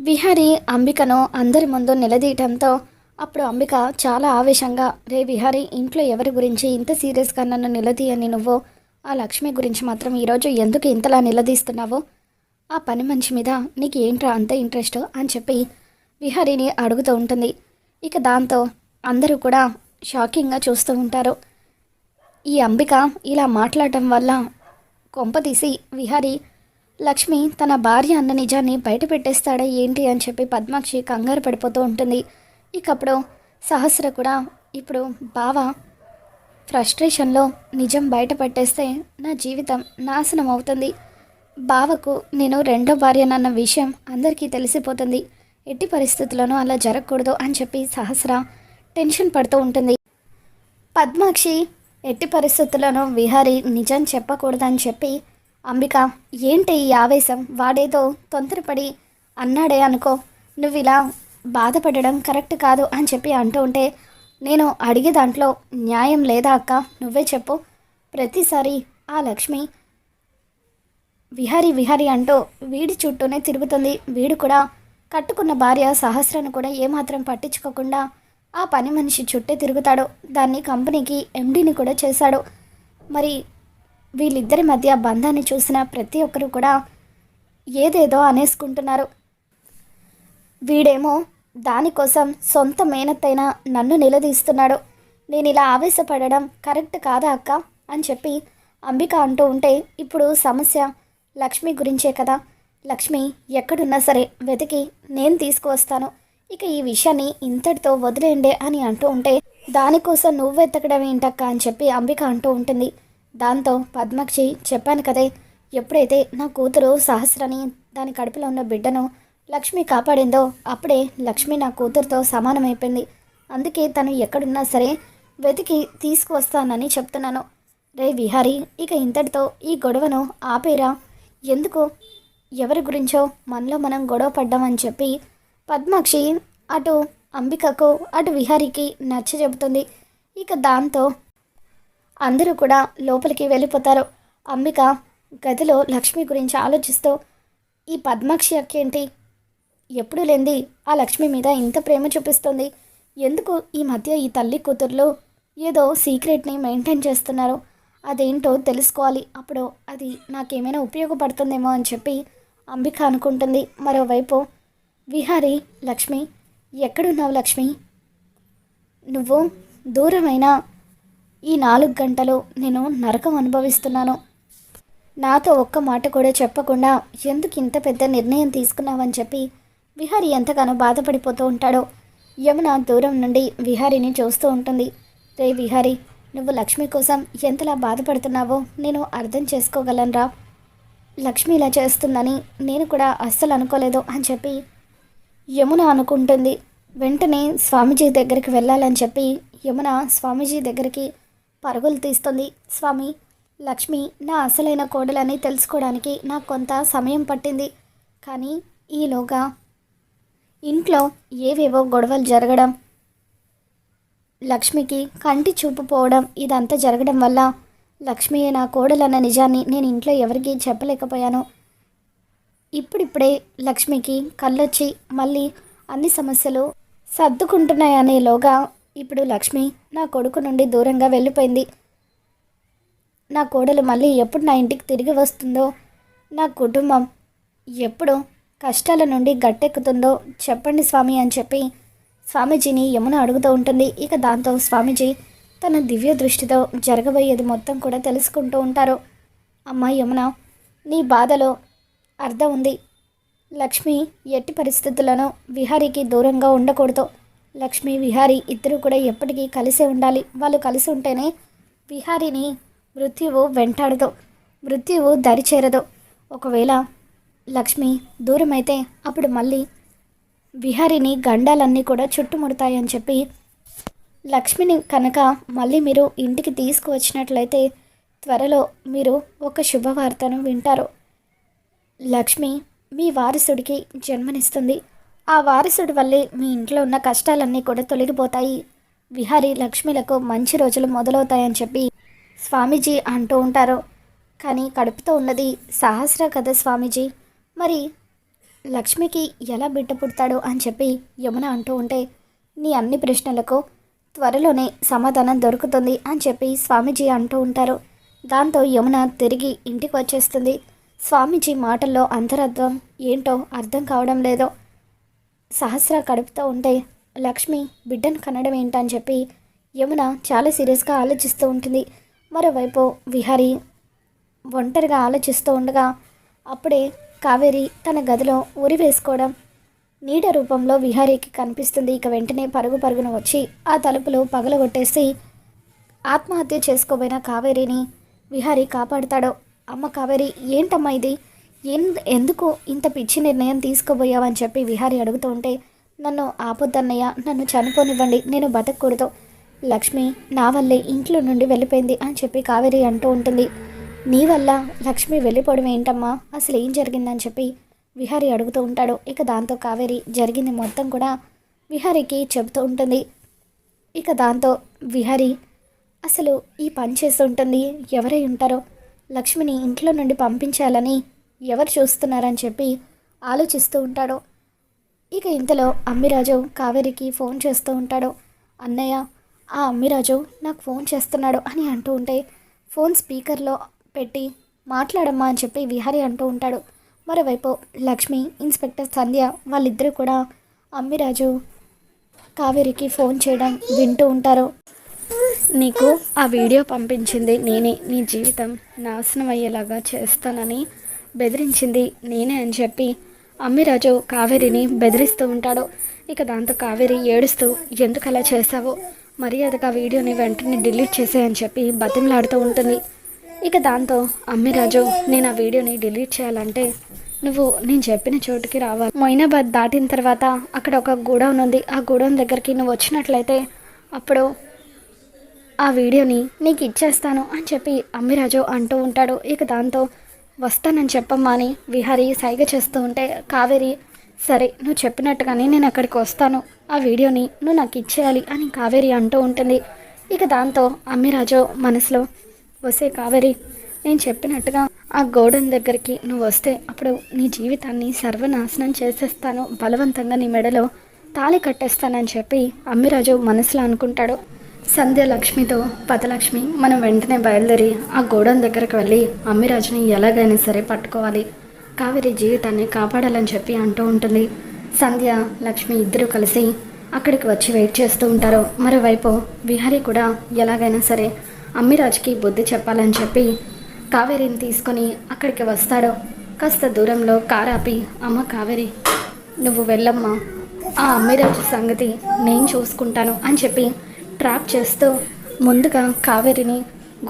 విహారి అంబికను అందరి ముందు నిలదీయటంతో అప్పుడు అంబిక చాలా ఆవేశంగా రే విహారి ఇంట్లో ఎవరి గురించి ఇంత సీరియస్గా నన్ను నిలదీయని నువ్వు? ఆ లక్ష్మి గురించి మాత్రం ఈరోజు ఎందుకు ఇంతలా నిలదీస్తున్నావు? ఆ పని మనిషి మీద నీకు ఏంట్రా అంత ఇంట్రెస్ట్? అని చెప్పి విహారిని అడుగుతూ ఉంటుంది. ఇక దాంతో అందరూ కూడా షాకింగ్గా చూస్తూ ఉంటారు. ఈ అంబిక ఇలా మాట్లాడటం వల్ల కొంపతీసి విహారి లక్ష్మి తన భార్య అన్న నిజాన్ని బయట పెట్టేస్తాడా ఏంటి అని చెప్పి పద్మాక్షి కంగారు పడిపోతూ ఉంటుంది. ఇకప్పుడు సహస్ర కూడా ఇప్పుడు బావ ఫ్రస్ట్రేషన్లో నిజం బయటపట్టేస్తే నా జీవితం నాశనం అవుతుంది. బావకు నేను రెండో భార్యనన్న విషయం అందరికీ తెలిసిపోతుంది. ఎట్టి పరిస్థితుల్లోనూ అలా జరగకూడదు అని చెప్పి సహస్ర టెన్షన్ పడుతూ ఉంటుంది. పద్మాక్షి ఎట్టి పరిస్థితుల్లోనూ విహారి నిజం చెప్పకూడదని చెప్పి అంబిక ఏంటి ఈ ఆవేశం? వాడేదో తొందరపడి అన్నాడే అనుకో. నువ్వు ఇలా బాధపడడం కరెక్ట్ కాదు అని చెప్పి అంటూ ఉంటే నేను అడిగే దాంట్లో న్యాయం లేదా అక్క? నువ్వే చెప్పు. ప్రతిసారి ఆ లక్ష్మి విహారీ విహారీ అంటూ వీడి చుట్టూనే తిరుగుతుంది. వీడు కూడా కట్టుకున్న భార్య సహస్రను కూడా ఏమాత్రం పట్టించుకోకుండా ఆ పని మనిషి చుట్టే తిరుగుతాడు. దాన్ని కంపెనీకి ఎండీని కూడా చేశాడు. మరి వీళ్ళిద్దరి మధ్య బంధాన్ని చూసిన ప్రతి ఒక్కరు కూడా ఏదేదో అనేసుకుంటున్నారు. వీడేమో దానికోసం సొంత మేనత్తైన నన్ను నిలదీస్తున్నాడు. నేను ఇలా ఆవేశపడడం కరెక్ట్ కాదా అక్క? అని చెప్పి అంబిక అంటూ ఉంటే ఇప్పుడు సమస్య లక్ష్మి గురించే కదా. లక్ష్మి ఎక్కడున్నా సరే వెతికి నేను తీసుకువస్తాను. ఇక ఈ విషయాన్ని ఇంతటితో వదిలేయండి అని అంటూ ఉంటే దానికోసం నువ్వు వెతకడం ఏంటక్క అని చెప్పి అంబిక అంటూ ఉంటుంది. దాంతో పద్మాక్షి చెప్పాను కదే ఎప్పుడైతే నా కూతురు సహస్రని దాని కడుపులో ఉన్న బిడ్డను లక్ష్మి కాపాడిందో అప్పుడే లక్ష్మి నా కూతురుతో సమానమైపోయింది. అందుకే తను ఎక్కడున్నా సరే వెతికి తీసుకువస్తానని చెప్తున్నాను. రే విహారీ ఇక ఇంతటితో ఈ గొడవను ఆపేరా? ఎందుకు? ఎవరి గురించో మనలో మనం గొడవ పడ్డామని చెప్పి పద్మాక్షి అటు అంబికకు అటు విహారీకి నచ్చ చెబుతుంది ఇక దాంతో అందరూ కూడా లోపలికి వెళ్ళిపోతారు. అంబిక గదిలో లక్ష్మి గురించి ఆలోచిస్తూ ఈ పద్మాక్షి అక్కేంటి ఎప్పుడు లేంది? ఆ లక్ష్మి మీద ఇంత ప్రేమ చూపిస్తుంది. ఎందుకు ఈ మధ్య ఈ తల్లి కూతుర్లు ఏదో సీక్రెట్ని మెయింటైన్ చేస్తున్నారు? అదేంటో తెలుసుకోవాలి. అప్పుడు అది నాకేమైనా ఉపయోగపడుతుందేమో అని చెప్పి అంబిక అనుకుంటుంది. మరోవైపు విహారీ లక్ష్మి ఎక్కడున్నావు లక్ష్మి? నువ్వు దూరమైన ఈ నాలుగు గంటలు నేను నరకం అనుభవిస్తున్నాను. నాతో ఒక్క మాట కూడా చెప్పకుండా ఎందుకు ఇంత పెద్ద నిర్ణయం తీసుకున్నావని చెప్పి విహారి ఎంతగానో బాధపడిపోతూ ఉంటాడో. యమున దూరం నుండి విహారిని చూస్తూ ఉంటుంది. రే విహారి నువ్వు లక్ష్మి కోసం ఎంతలా బాధపడుతున్నావో నేను అర్థం చేసుకోగలనురా లక్ష్మి ఇలా చేస్తుందని నేను కూడా అస్సలు అనుకోలేదు అని చెప్పి యమున అనుకుంటుంది. వెంటనే స్వామీజీ దగ్గరికి వెళ్ళాలని చెప్పి యమున స్వామీజీ దగ్గరికి పరుగులు తీస్తుంది. స్వామి లక్ష్మి నా అసలైన కోడలని తెలుసుకోవడానికి నాకు కొంత సమయం పట్టింది. కానీ ఈలోగా ఇంట్లో ఏవేవో గొడవలు జరగడం లక్ష్మికి కంటి చూపు పోవడం ఇదంతా జరగడం వల్ల లక్ష్మి నా కోడలన్న నిజాన్ని నేను ఇంట్లో ఎవరికీ చెప్పలేకపోయాను. ఇప్పుడిప్పుడే లక్ష్మికి కళ్ళొచ్చి మళ్ళీ అన్ని సమస్యలు సర్దుకుంటున్నాయనేలోగా ఇప్పుడు లక్ష్మి నా కొడుకు నుండి దూరంగా వెళ్ళిపోయింది. నా కోడలు మళ్ళీ ఎప్పుడు నా ఇంటికి తిరిగి వస్తుందో నా కుటుంబం ఎప్పుడు కష్టాల నుండి గట్టెక్కుతుందో చెప్పండి స్వామి అని చెప్పి స్వామీజీని యమున అడుగుతూ ఉంటుంది. ఇక దాంతో స్వామీజీ తన దివ్య దృష్టితో జరగబోయేది మొత్తం కూడా తెలుసుకుంటూ ఉంటారు. అమ్మ యమున నీ బాధలో అర్థం ఉంది. లక్ష్మి ఎట్టి పరిస్థితుల్లోనూ విహారీకి దూరంగా ఉండకూడదు. లక్ష్మి విహారీ ఇద్దరు కూడా ఎప్పటికీ కలిసే ఉండాలి. వాళ్ళు కలిసి ఉంటేనే విహారిని మృత్యువు వెంటాడదు మృత్యువు దరిచేరదు ఒకవేళ లక్ష్మి దూరమైతే అప్పుడు మళ్ళీ విహారిని గండాలన్నీ కూడా చుట్టుముడతాయని చెప్పి లక్ష్మిని కనుక మళ్ళీ మీరు ఇంటికి తీసుకువచ్చినట్లయితే త్వరలో మీరు ఒక శుభవార్తను వింటారు. లక్ష్మి మీ వారసుడికి జన్మనిస్తుంది. ఆ వారసుడి వల్లే మీ ఇంట్లో ఉన్న కష్టాలన్నీ కూడా తొలగిపోతాయి. విహారీ లక్ష్మిలకు మంచి రోజులు మొదలవుతాయని చెప్పి స్వామీజీ అంటూ ఉంటారు. కానీ కడుపుతో ఉన్నది సహస్ర కదా స్వామీజీ. మరి లక్ష్మికి ఎలా బిడ్డ పుడతాడు అని చెప్పి యమున అంటూ ఉంటే నీ అన్ని ప్రశ్నలకు త్వరలోనే సమాధానం దొరుకుతుంది అని చెప్పి స్వామీజీ అంటూ ఉంటారు. దాంతో యమున తిరిగి ఇంటికి వచ్చేస్తుంది. స్వామీజీ మాటల్లో అంతరార్థం ఏంటో అర్థం కావడం లేదో. సహస్ర కడుపుతో ఉంటే లక్ష్మి బిడ్డను కనడం ఏంటని చెప్పి యమున చాలా సీరియస్గా ఆలోచిస్తూ ఉంటుంది. మరోవైపు విహారి ఒంటరిగా ఆలోచిస్తూ ఉండగా అప్పుడే కావేరి తన గదిలో ఉరి వేసుకోవడం నీడ రూపంలో విహారీకి కనిపిస్తుంది. ఇక వెంటనే పరుగు పరుగున వచ్చి ఆ తలుపులు పగలగొట్టేసి ఆత్మహత్య చేసుకోబోయిన కావేరిని విహారీ కాపాడుతాడు. అమ్మ కావేరి ఏంటమ్మా ఇది? ఎందుకు ఇంత పిచ్చి నిర్ణయం తీసుకోబోయావని చెప్పి విహారి అడుగుతూ ఉంటే నన్ను ఆపొద్దన్నయ్య నన్ను చనిపోనివ్వండి నేను బతకూడదు. లక్ష్మి నా వల్లే ఇంట్లో నుండి వెళ్ళిపోయింది అని చెప్పి కావేరి అంటూ ఉంటుంది. నీ వల్ల లక్ష్మి వెళ్ళిపోవడం ఏంటమ్మా? అసలు ఏం జరిగిందని చెప్పి విహారి అడుగుతూ ఉంటాడు. ఇక దాంతో కావేరి జరిగింది మొత్తం కూడా విహారీకి చెబుతూ ఉంటుంది. ఇక దాంతో విహారి అసలు ఈ పని చేస్తుంటుంది ఎవరై ఉంటారో? లక్ష్మిని ఇంట్లో నుండి పంపించాలని ఎవరు చూస్తున్నారని చెప్పి ఆలోచిస్తూ ఉంటాడు. ఇక ఇంతలో అమ్మిరాజు కావేరికి ఫోన్ చేస్తూ ఉంటాడు. అన్నయ్య ఆ అమ్మిరాజు నాకు ఫోన్ చేస్తున్నాడు అని అంటూ ఉంటే ఫోన్ స్పీకర్లో పెట్టి మాట్లాడమ్మా అని చెప్పి విహారి అంటూ ఉంటాడు. మరోవైపు లక్ష్మి ఇన్స్పెక్టర్ సంధ్య వాళ్ళిద్దరూ కూడా అమ్మిరాజు కావేరికి ఫోన్ చేయడం వింటూ ఉంటారు. నీకు ఆ వీడియో పంపించింది నేనే. నీ జీవితం నాశనం అయ్యేలాగా చేస్తానని బెదిరించింది. నేనే అని చెప్పి అమ్మిరాజు కావేరిని బెదిరిస్తూ ఉంటాడు. ఇక దాంతో కావేరి ఏడుస్తూ ఎందుకు అలా చేశావో? మర్యాదగా వీడియోని వెంటనే డిలీట్ చేసేయని చెప్పి బతిమలాడుతూ ఉంటుంది. ఇక దాంతో అమ్మిరాజు నేను ఆ వీడియోని డిలీట్ చేయాలంటే నువ్వు నేను చెప్పిన చోటుకి రావాలి. మొయినాబాద్ దాటిన తర్వాత అక్కడ ఒక గూడౌన్ ఉంది. ఆ గూడౌన్ దగ్గరికి నువ్వు వచ్చినట్లయితే అప్పుడు ఆ వీడియోని నీకు ఇచ్చేస్తాను అని చెప్పి అమ్మిరాజు అంటూ ఉంటాడు. ఇక దాంతో వస్తానని చెప్పమ్మా అని విహారి సైగ చేస్తూ ఉంటే కావేరి సరే నువ్వు చెప్పినట్టుగానే నేను అక్కడికి వస్తాను. ఆ వీడియోని నువ్వు నాకు ఇచ్చేయాలి అని కావేరి అంటూ ఉంటుంది. ఇక దాంతో అమ్మిరాజు మనసులో వసే కావేరి నేను చెప్పినట్టుగా ఆ గోడౌన్ దగ్గరికి నువ్వు వస్తే అప్పుడు నీ జీవితాన్ని సర్వనాశనం చేసేస్తాను. బలవంతంగా నీ మెడలో తాళి కట్టేస్తానని చెప్పి అమ్మిరాజు మనసులో అనుకుంటాడు. సంధ్య లక్ష్మితో పతలక్ష్మి మనం వెంటనే బయలుదేరి ఆ గోడౌన్ దగ్గరకు వెళ్ళి అమ్మిరాజుని ఎలాగైనా సరే పట్టుకోవాలి. కావేరి జీవితాన్ని కాపాడాలని చెప్పి అంటూ ఉంటుంది. సంధ్య లక్ష్మి ఇద్దరు కలిసి అక్కడికి వచ్చి వెయిట్ చేస్తూ ఉంటారు. మరోవైపు విహారీ కూడా ఎలాగైనా సరే అమ్మిరాజుకి బుద్ధి చెప్పాలని చెప్పి కావేరిని తీసుకొని అక్కడికి వస్తాడు. కాస్త దూరంలో కారాపి అమ్మ కావేరి నువ్వు వెళ్ళమ్మా. ఆ అమ్మిరాజు సంగతి నేను చూసుకుంటాను అని చెప్పి ట్రాప్ చేస్తూ ముందుగా కావేరిని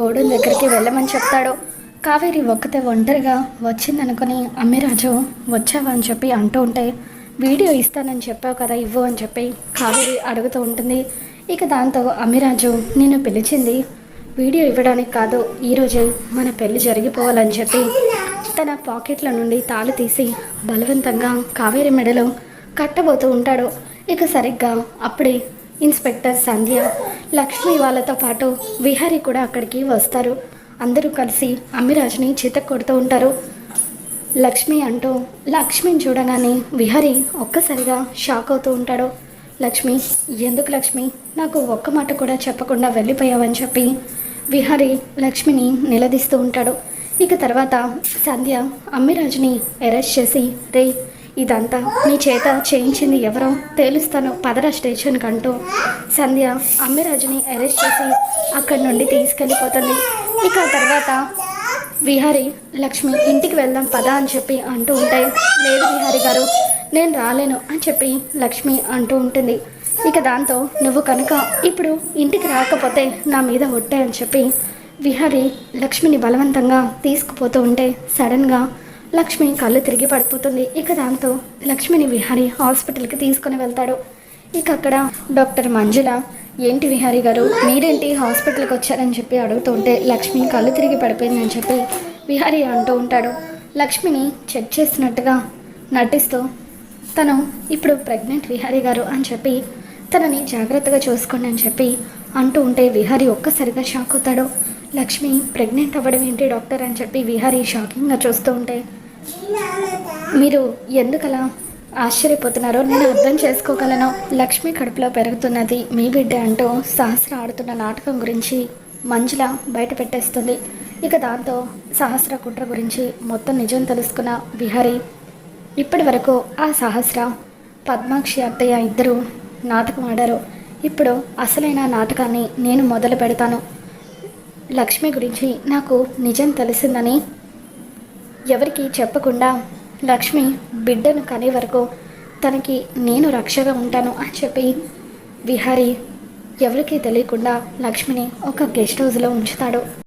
గోడౌన్ దగ్గరికి వెళ్ళమని చెప్తాడు. కావేరి ఒక్కతే ఒంటరిగా వచ్చిందనుకొని అమ్మిరాజు వచ్చావా? అని చెప్పి అంటూ ఉంటే వీడియో ఇస్తానని చెప్పావు కదా ఇవ్వు అని చెప్పి కావేరి అడుగుతూ ఉంటుంది. ఇక దాంతో అమ్మిరాజు నేను పిలిచింది వీడియో ఇవ్వడానికి కాదు ఈరోజే మన పెళ్ళి జరిగిపోవాలని చెప్పి తన పాకెట్ల నుండి తాళి తీసి బలవంతంగా కావేరి మెడలో కట్టబోతూ ఉంటాడు. ఇక సరిగ్గా అప్పుడే ఇన్స్పెక్టర్ సంధ్య లక్ష్మి వాళ్ళతో పాటు విహారి కూడా అక్కడికి వస్తారు. అందరూ కలిసి అమ్మిరాజుని చిత కొడుతూ ఉంటారు. లక్ష్మి అంటూ లక్ష్మిని చూడగానే విహారి ఒక్కసారిగా షాక్ అవుతూ ఉంటాడు. లక్ష్మి ఎందుకు లక్ష్మి? నాకు ఒక్క మాట కూడా చెప్పకుండా వెళ్ళిపోయావని చెప్పి విహారి లక్ష్మిని నిలదీస్తూ ఉంటాడు. ఇక తర్వాత సంధ్య అమ్మిరాజుని అరెస్ట్ చేసి రే ఇదంతా నీ చేత చేయించింది ఎవరో తేలుస్తాను పదరా స్టేషన్కి అంటూ సంధ్య అమ్మిరాజుని అరెస్ట్ చేసి అక్కడి నుండి తీసుకెళ్ళిపోతుంది. ఇక తర్వాత విహారి లక్ష్మి ఇంటికి వెళ్దాం పదా అని చెప్పి అంటూ ఉంటే లేదు విహారి గారు నేను రాలేను అని చెప్పి లక్ష్మి అంటూ ఉంటుంది. ఇక దాంతో నువ్వు కనుక ఇప్పుడు ఇంటికి రాకపోతే నా మీద ఒట్టే అని చెప్పి విహారి లక్ష్మిని బలవంతంగా తీసుకుపోతూ ఉంటే సడన్గా లక్ష్మి కళ్ళు తిరిగి పడిపోతుంది. ఇక దాంతో లక్ష్మిని విహారి హాస్పిటల్కి తీసుకుని వెళ్తాడు. ఇక అక్కడ డాక్టర్ మంజుల ఏంటి విహారీ గారు మీరేంటి హాస్పిటల్కి వచ్చారని చెప్పి అడుగుతుంటే లక్ష్మి కళ్ళు తిరిగి పడిపోయిందని చెప్పి విహారీ అంటూ ఉంటాడు. లక్ష్మిని చెక్ చేసినట్టుగా నటిస్తూ తను ఇప్పుడు ప్రెగ్నెంట్ విహారీ గారు అని చెప్పి తనని జాగ్రత్తగా చూసుకోండి అని చెప్పి అంటూ ఉంటే విహారీ ఒక్కసారిగా షాక్ అవుతాడు. లక్ష్మి ప్రెగ్నెంట్ అవ్వడం ఏంటి డాక్టర్? అని చెప్పి విహారీ షాకింగ్గా చూస్తూ ఉంటే మీరు ఎందుకలా ఆశ్చర్యపోతున్నారో నేను అర్థం చేసుకోగలను. లక్ష్మి కడుపులో పెరుగుతున్నది. మీ బిడ్డ అంటూ సహస్ర ఆడుతున్న నాటకం గురించి మంజుల బయట పెట్టేస్తుంది. ఇక దాంతో సహస్ర కుట్ర గురించి మొత్తం నిజం తెలుసుకున్న విహరి ఇప్పటి వరకు ఆ సహస్ర పద్మాక్షి అత్తయ్య ఇద్దరు నాటకం ఆడారు. ఇప్పుడు అసలైన నాటకాన్ని నేను మొదలు పెడతాను. లక్ష్మి గురించి నాకు నిజం తెలిసిందని ఎవరికి చెప్పకుండా లక్ష్మి బిడ్డను కనే వరకు తనకి నేను రక్షగా ఉంటాను అని చెప్పి విహారీ ఎవరికీ తెలియకుండా లక్ష్మిని ఒక గెస్ట్ హౌస్లో ఉంచుతాడు.